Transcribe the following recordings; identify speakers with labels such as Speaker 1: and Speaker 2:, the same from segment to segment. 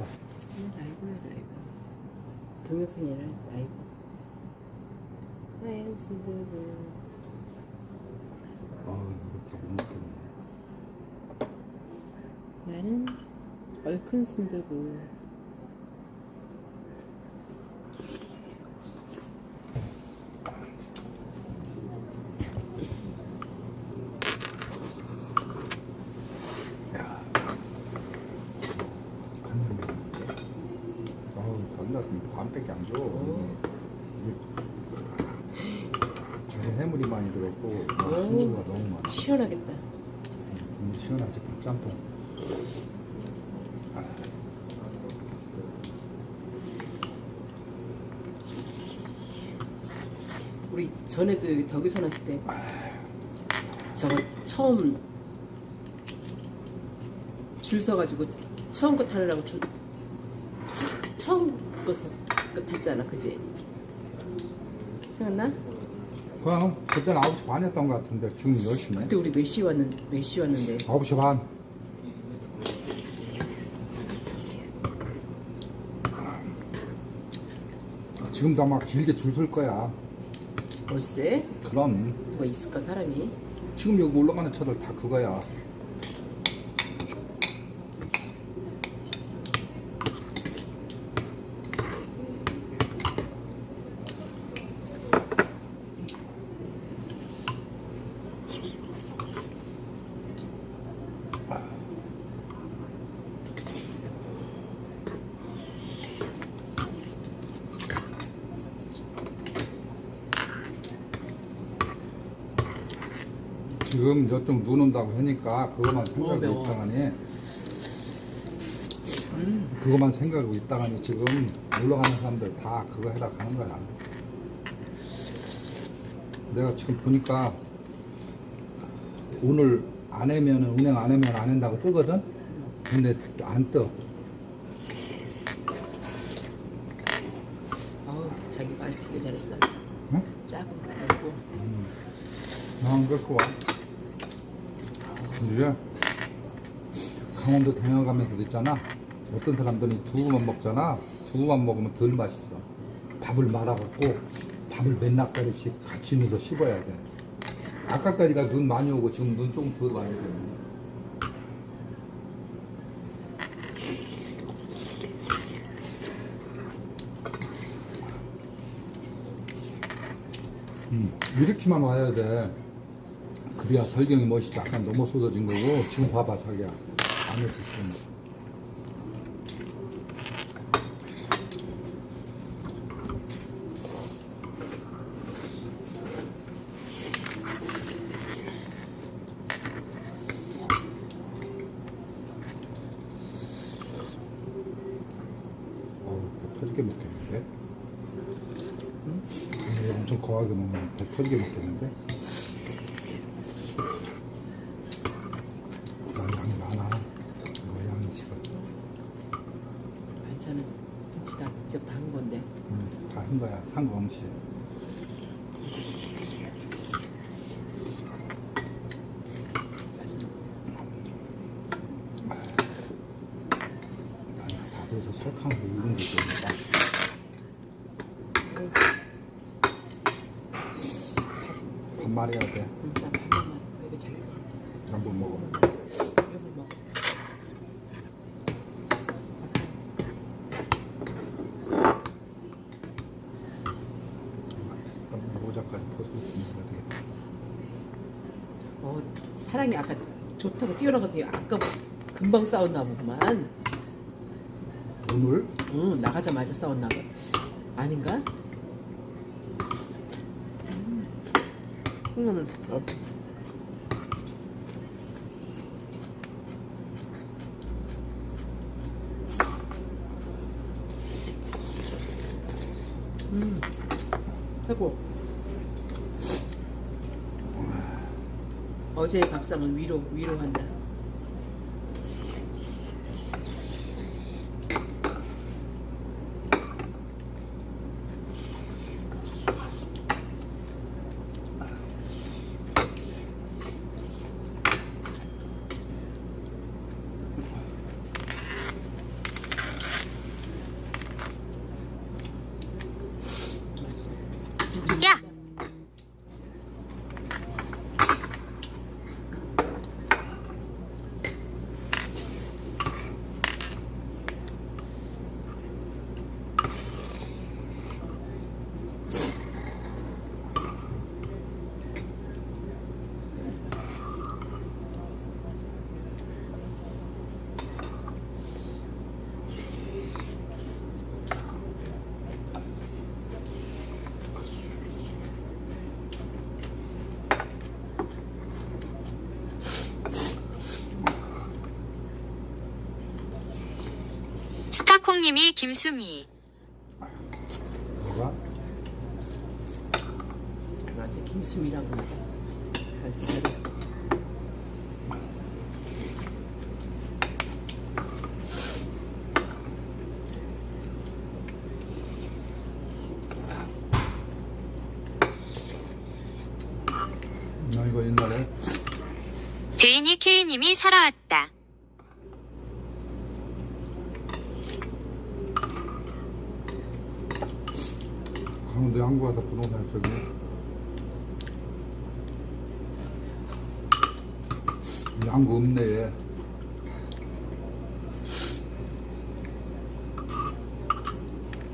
Speaker 1: 됐어.
Speaker 2: 라이브야 라이브 동영상이 라이브 하얀 순두부
Speaker 1: 아 이거 다 못 먹겠네.
Speaker 2: 나는 얼큰 순두부
Speaker 1: 야. 간장이. 아우 달라. 이 반밖에 안 줘. 이게 저게 해물이 많이
Speaker 2: 오.
Speaker 1: 순두부가 너무 많아.
Speaker 2: 시원하겠다
Speaker 1: 음, 시원하지 짬뽕. 아,
Speaker 2: 우리 전에도 여기 덕이선 왔을 때 저거 처음 줄 서가지고 처음 거 타려고 줄, 처, 처음 거, 사, 거 탔잖아 그지? 생각나?
Speaker 1: 그럼 그때는 9시 반이었던 것 같은데 지금 10시네.
Speaker 2: 그때 우리 몇 시 왔는 몇시 왔는데
Speaker 1: 9시 반. 지금도 아마 길게 줄 설 거야.
Speaker 2: 벌써
Speaker 1: 그럼
Speaker 2: 누가 있을까 사람이?
Speaker 1: 지금 여기 올라가는 차들 다 그거야. 지금 저쪽 눈 온다고 하니까 그것만 생각하고
Speaker 2: 매워.
Speaker 1: 있다가니
Speaker 2: 음.
Speaker 1: 그것만 생각하고 있다가니 지금 올라가는 사람들 다 그거 해라 가는 거야. 내가 지금 보니까 오늘 안 하면 은행 안 하면 안 한다고 뜨거든. 근데 안 떠.
Speaker 2: 아우 자기 맛있게 잘했어
Speaker 1: 응?
Speaker 2: 짜고 맵고
Speaker 1: 음. 난 그렇고 와. 이제 강원도 동양 가면서 있잖아. 어떤 사람들이 두부만 먹잖아. 두부만 먹으면 덜 맛있어. 밥을 말아갖고 밥을 맨날 가리씩 같이 넣어서 씹어야 돼. 아까까지가 눈 많이 오고 지금 눈 조금 더 많이 오고. 음, 이렇게만 와야 돼. 그래야 설경이 멋이 약간 넘어 쏟아진 거고 지금 봐봐 자기야. 안에 어우 배 터지게 먹겠는데? 응? 엄청 거하게 먹으면 배 터지게 먹겠는데 난 양이 많아 이거 양이 지금
Speaker 2: 반찬은 김치 다 직접 다 한 건데
Speaker 1: 다 한 거야 아니야 다 돼서 설탕 거 이런 게 있으니까 밥 말해야 돼
Speaker 2: 음, 나 밥만 이거 자기
Speaker 1: 한번 먹어
Speaker 2: 이거 먹어
Speaker 1: 한번 모자까지 벗고 먹어야 되겠다
Speaker 2: 어 사랑이 아까 좋다고 뛰어나가더니 아까 금방 싸웠나 보구만.
Speaker 1: 오늘?
Speaker 2: 응 나가자마자 싸웠나 봐. 아닌가? 콩나물 어, 음 최고 어제의 밥상은 위로 위로한다
Speaker 3: 스타콩님이 김수미.
Speaker 1: 뭐가?
Speaker 2: 나한테 김수미라고
Speaker 1: 나 이거 옛날에
Speaker 3: 대인이 K님이 살아왔다.
Speaker 1: 가서 부동산 쪽에 양구 읍내에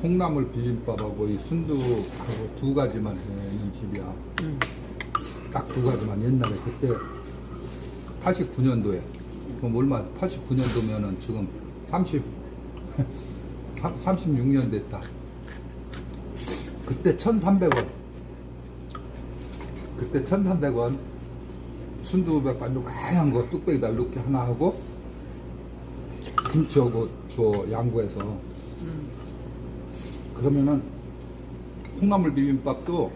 Speaker 1: 콩나물 비빔밥하고 이 순두하고 두 가지만 해있는 집이야.
Speaker 2: 응.
Speaker 1: 딱두 가지만 옛날에 그때 89년도에 그럼 얼마 89년도면은 지금 30 36년 됐다. 그때 1,300원. 그때 1,300원. 순두부백반 좀 하얀 거 뚝배기다 이렇게 하나 하고 김치하고 주어 양구해서
Speaker 2: 응.
Speaker 1: 그러면은 콩나물 비빔밥도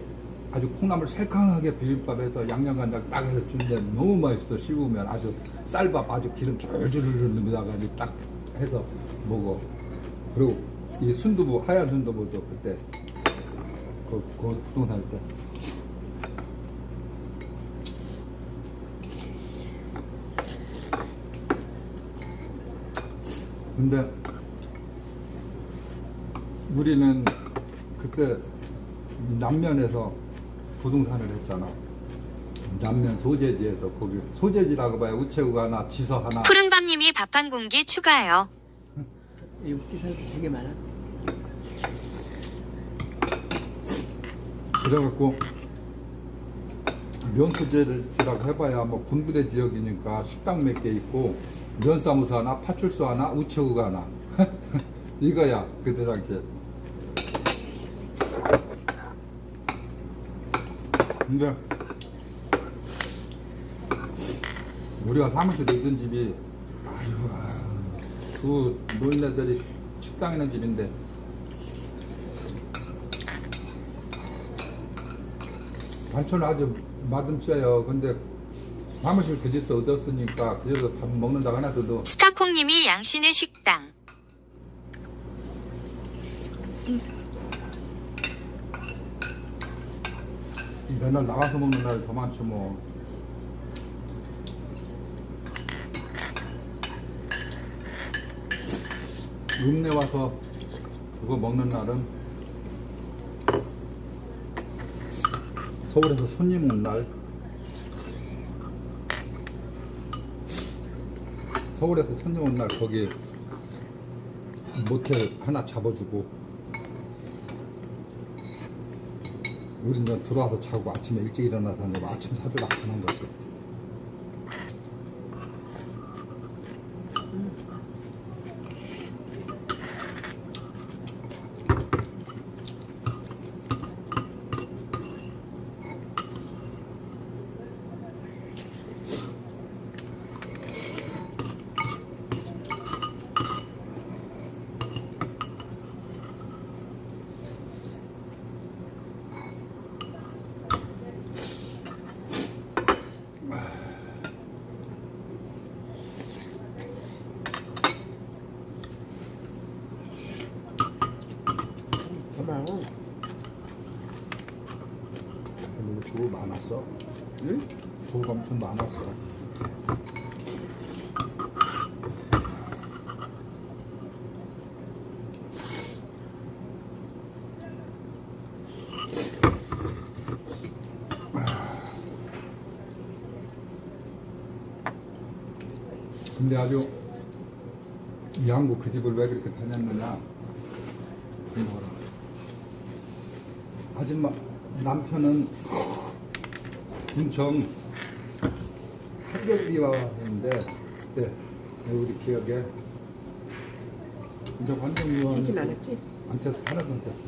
Speaker 1: 아주 콩나물 새캉하게 비빔밥에서 양념간장 딱 해서 주는데 너무 맛있어 씹으면 아주 쌀밥 아주 기름 줄줄 넣다가 딱 해서 먹어 그리고 이 순두부 하얀 순두부도 그때 그, 그 부동산 때 근데 우리는 그때 남면에서 부동산을 했잖아. 남면 소재지에서 거기 소재지라고 봐야 우체국 하나, 지서 하나.
Speaker 3: 푸른밤님이 밥 한 공기 추가요.
Speaker 2: 육지 사람도 되게 많아
Speaker 1: 그래갖고 면소재지라고 해봐야 뭐 군부대 지역이니까 식당 몇 개 있고 면사무소 하나, 파출소 하나, 우체국 하나. 이거야 그때 당시에. 근데 우리가 사무실 있던 집이 아이고 그 노인네들이 식당 있는 집인데 반찬 아주 맛없어요. 근데 사무실 그 집에서 얻었으니까 그래서 밥 먹는다고 하나서도
Speaker 3: 스타콩님이 양신의 식당.
Speaker 1: 맨날 나가서 먹는 날더 많지 뭐. 읍내 와서 그거 먹는 날은 서울에서 손님 온 날 서울에서 손님 온 날 거기 모텔 하나 잡아주고 우린 전 들어와서 자고 아침에 일찍 일어나서 아침 사주라 하는 거지.
Speaker 2: 봐봐
Speaker 1: 근데 주고 많았어.
Speaker 2: 응?
Speaker 1: 주고 엄청 많았어. 근데 아주 양구 그 집을 왜 그렇게 다녔느냐? 이거라 아줌마 남편은 군청 환경비화했는데 그때 우리 기억에 군청 환경비화
Speaker 2: 튀진 않았지?
Speaker 1: 안 튀었어 하나도 안 튀었어.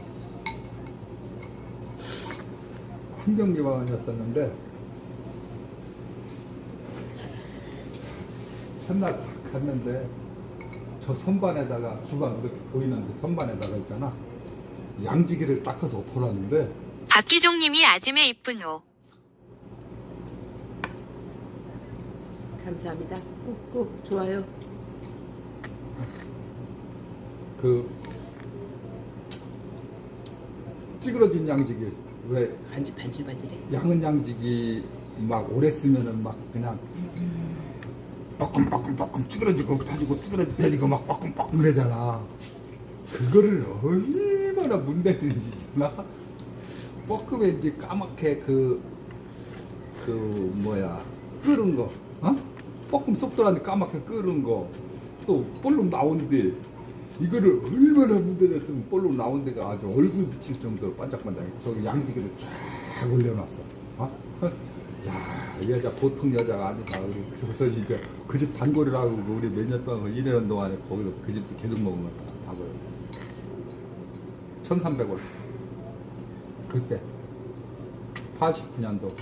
Speaker 1: 환경비화원이었었는데 첫날 딱 갔는데 저 선반에다가 주방 이렇게 보이는데 선반에다가 있잖아 양지기를 닦아서 엎어놨는데
Speaker 3: 박기종님이 아침에 이쁜 옷.
Speaker 2: 감사합니다. 꾹꾹 좋아요.
Speaker 1: 그 찌그러진 양지기 왜
Speaker 2: 반지 반질반질해.
Speaker 1: 양은 양지기 막 오래 쓰면은 막 그냥 빠끔빠끔빠끔 찌그러지고 펴지고 찌그러지고 펴지고 막 빠끔빠끔 그러잖아. 그거를 얼마나 문대는지 나 뻐끔했지 까맣게 그, 그 뭐야 끓은 거. 어? 뻐끔 쏙 들어갔는데 까맣게 끓은 거 또 볼록 나온 데 이거를 얼마나 문대냈으면 볼록 나온 데가 아주 얼굴 비칠 정도로 반짝반짝 저기 양지기를 쫙 올려놨어. 어? 야, 이 여자 보통 여자가 아니다. 그래서 이제 그 집 단골이라고 우리 몇 년 동안 그 일하는 동안에 거기서 그 집에서 계속 먹은 거야. 밥을. 1,300원. 그때. 89년도.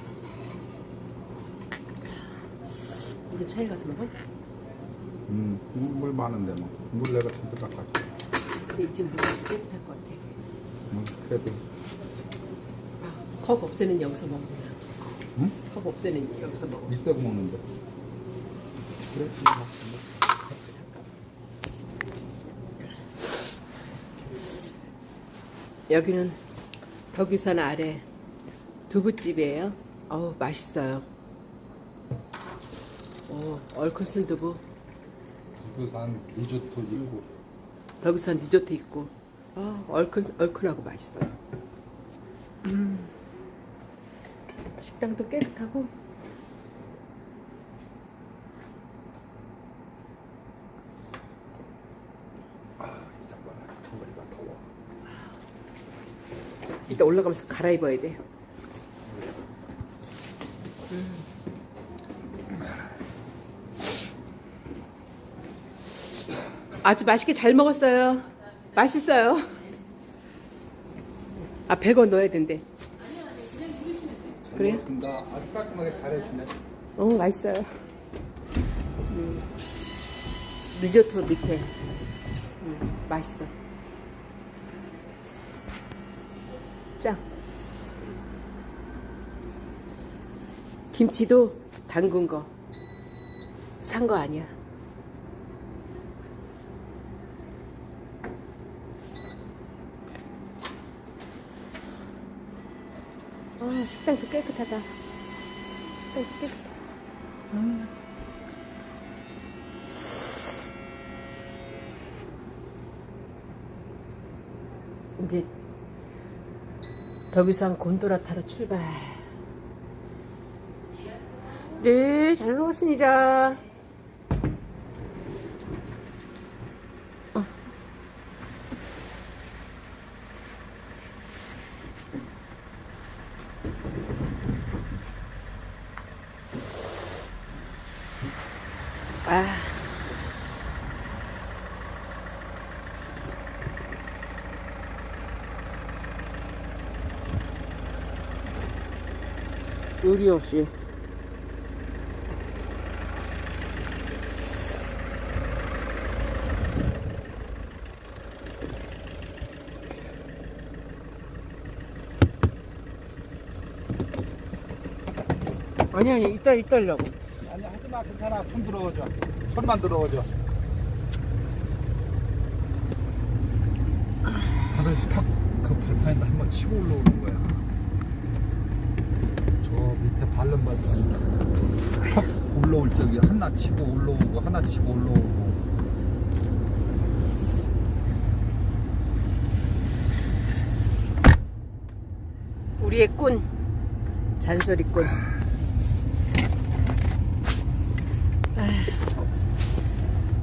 Speaker 2: 우리 차에 가서 먹어?
Speaker 1: 음, 물 많은데 뭐. 물 내가 잔뜩 깎아줘.
Speaker 2: 근데 이집 물이 깨끗할 것 같아.
Speaker 1: 음, 그래도.
Speaker 2: 아, 컵 없애는 여기서 먹는
Speaker 1: 응?
Speaker 2: 컵 없애는 여기서 먹어.
Speaker 1: 이따고 먹는데. 그래?
Speaker 2: 여기는 덕유산 아래 두부집이에요. 어우 맛있어요. 오, 얼큰 순 두부.
Speaker 1: 부산 리조트 있고.
Speaker 2: 덕유산 리조트 있고. 아, 얼큰 얼큰하고 맛있어요. 음. 식당도 깨끗하고.
Speaker 1: 아, 이 장관아. 덩어리가 더워.
Speaker 2: 이따 올라가면서 갈아입어야 돼. 아주 맛있게 잘 먹었어요. 맛있어요. 아, 100원 넣어야 된대. 그래요?
Speaker 1: 아주 깔끔하게 잘해주네.
Speaker 2: 어, 맛있어요. 음. 리조트 밑에. 음, 맛있어. 짱. 김치도 담근 거. 산 거 아니야. 식당도 깨끗하다. 식당도 깨끗해. 음. 이제 덕유산 곤도라 타러 출발. 네, 잘 먹었습니다. 의리 없이. 아니 아니 이따 이따 하려고.
Speaker 1: 아니 하지마 괜찮아 손 들어오죠 손만 들어오죠 하늘씩 탁그 발판에다 한번 치고 올라오는 거야 발른 탁 올라올 적이 하나 치고 올라오고 하나 치고 올라오고.
Speaker 2: 우리의 꾼 잔소리꾼.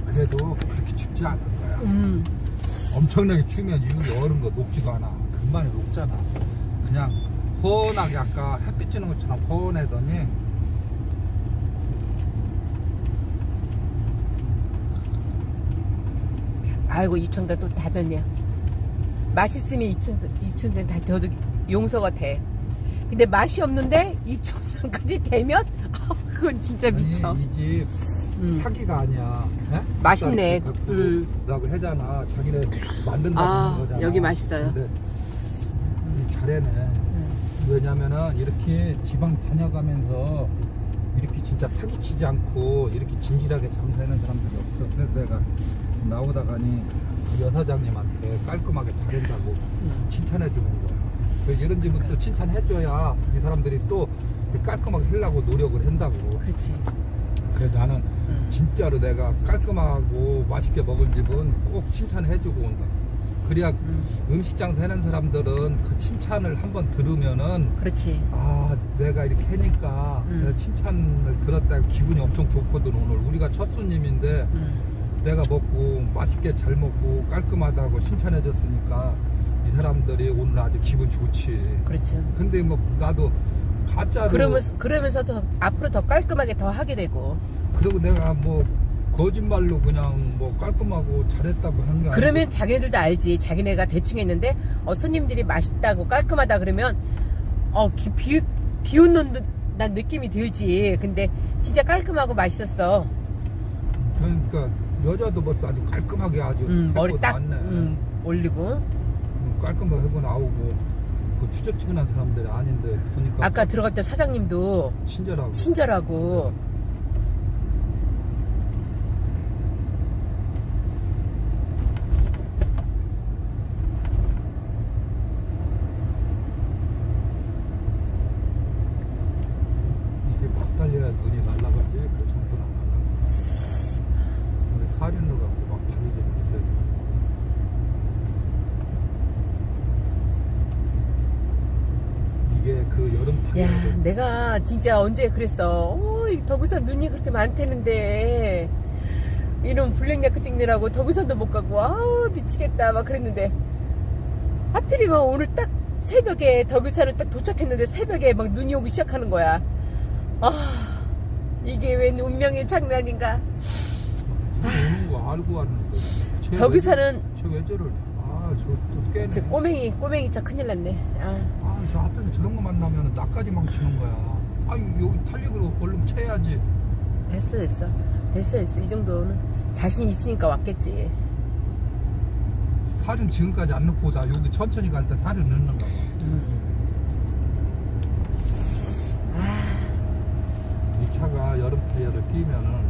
Speaker 1: 그래도 그렇게 춥지 않은 거야.
Speaker 2: 음.
Speaker 1: 엄청나게 추면 유리 얼은 거 녹지도 않아. 금방에 녹잖아. 그냥 훤하게 아까 햇빛 쬐는 것처럼 훤하더니
Speaker 2: 아이고 입천다 또 닫았냐. 맛있으면 입천 입천장 다 더도 용서가 돼. 근데 맛이 없는데 입천장까지 되면 아, 그건 진짜 미쳐.
Speaker 1: 이집
Speaker 2: 음.
Speaker 1: 사기가 아니야. 예?
Speaker 2: 맛있네.
Speaker 1: 쌀 백구도
Speaker 2: 음.
Speaker 1: 라고 하잖아. 자기네 만든다고
Speaker 2: 아,
Speaker 1: 거잖아.
Speaker 2: 여기 맛있어요.
Speaker 1: 잘해네.
Speaker 2: 음.
Speaker 1: 왜냐면은 이렇게 지방 다녀가면서 이렇게 진짜 사기치지 않고 이렇게 진실하게 장사하는 사람들이 없어. 그래서 내가 나오다가니 그 여사장님한테 깔끔하게 잘한다고
Speaker 2: 음.
Speaker 1: 칭찬해 주는 거야. 그래서 이런 집은 또 칭찬해줘야 이 사람들이 또 깔끔하게 하려고 노력을 한다고.
Speaker 2: 그렇지.
Speaker 1: 그래서 나는
Speaker 2: 음.
Speaker 1: 진짜로 내가 깔끔하고 맛있게 먹은 집은 꼭 칭찬해주고 온다. 그래야
Speaker 2: 음.
Speaker 1: 음식 장사 하는 사람들은 그 칭찬을 한번 들으면은
Speaker 2: 그렇지.
Speaker 1: 아 내가 이렇게 하니까
Speaker 2: 음.
Speaker 1: 내가 칭찬을 들었다 기분이 엄청 좋거든 오늘 우리가 첫 손님인데
Speaker 2: 음.
Speaker 1: 내가 먹고 맛있게 잘 먹고 깔끔하다고 칭찬해줬으니까 이 사람들이 오늘 아주 기분 좋지
Speaker 2: 그렇죠.
Speaker 1: 근데 뭐 나도 가짜로
Speaker 2: 그러면서 그러면서 더 앞으로 더 깔끔하게 더 하게 되고.
Speaker 1: 그리고 내가 뭐 거짓말로 그냥 뭐 깔끔하고 잘했다고 하는 게
Speaker 2: 그러면
Speaker 1: 아니고
Speaker 2: 자기네들도 알지. 자기네가 대충 했는데 어, 손님들이 맛있다고 깔끔하다 그러면 어 기, 비, 비웃는 듯- 난 느낌이 들지. 근데 진짜 깔끔하고 맛있었어.
Speaker 1: 그러니까 여자도 벌써 아주 깔끔하게 아주
Speaker 2: 음, 머리 딱. 음, 올리고.
Speaker 1: 음, 깔끔하게 하고 나오고 그 추적지근한 사람들이 아닌데 보니까
Speaker 2: 아까 들어갈 때 사장님도
Speaker 1: 친절하고
Speaker 2: 친절하고
Speaker 1: 이게 막 달려야 눈이 날라가지 그 정도는 안 날라가 근데 살이 넣어갖고 막 달리지는데 이게 그 여름
Speaker 2: 야
Speaker 1: 타기라고
Speaker 2: 진짜 언제 그랬어? 어, 이 덕우산 눈이 그렇게 많다는데. 이런 블랙야크 찍느라고 덕우산도 못 가고 아우 미치겠다. 막 그랬는데. 하필이면 오늘 딱 새벽에 덕우산을 딱 도착했는데 새벽에 막 눈이 오기 시작하는 거야. 아 이게 웬 운명의 장난인가?
Speaker 1: 오는 거 알고 왔는데. 쟤
Speaker 2: 덕우산은
Speaker 1: 왜- 쟤왜 저를 아저또 깨네.
Speaker 2: 저 꼬맹이 꼬맹이 차 큰일 났네. 아.
Speaker 1: 아, 저 앞에서 저런 거 만나면 나까지 망치는 거야. 아니, 여기 탄력으로 얼른 채야지.
Speaker 2: 됐어 됐어 됐어 됐어 이 정도는 자신 있으니까 왔겠지
Speaker 1: 살은 지금까지 안 넣고 나 여기 천천히 갈 때 살을 넣는가 봐. 아이 차가 여름 타이어를 끼면은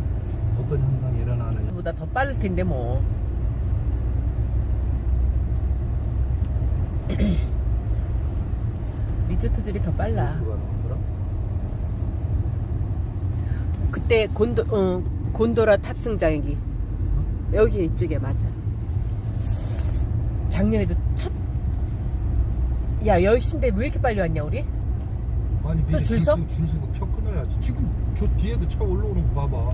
Speaker 1: 어떤 현상이 일어나느냐.
Speaker 2: 보다 더 빠를 텐데 뭐. 리조트들이 더 빨라.
Speaker 1: 그거 나오더라?
Speaker 2: 그때 곤도 어, 곤도라 탑승장기 여기 이쪽에 맞아. 작년에도 첫. 야 10시인데 왜 이렇게 빨리 왔냐 우리?
Speaker 1: 아니, 미리
Speaker 2: 줄 서?
Speaker 1: 줄 서고 표 끊어야지. 지금 저 뒤에도 차 올라오는 거 봐봐.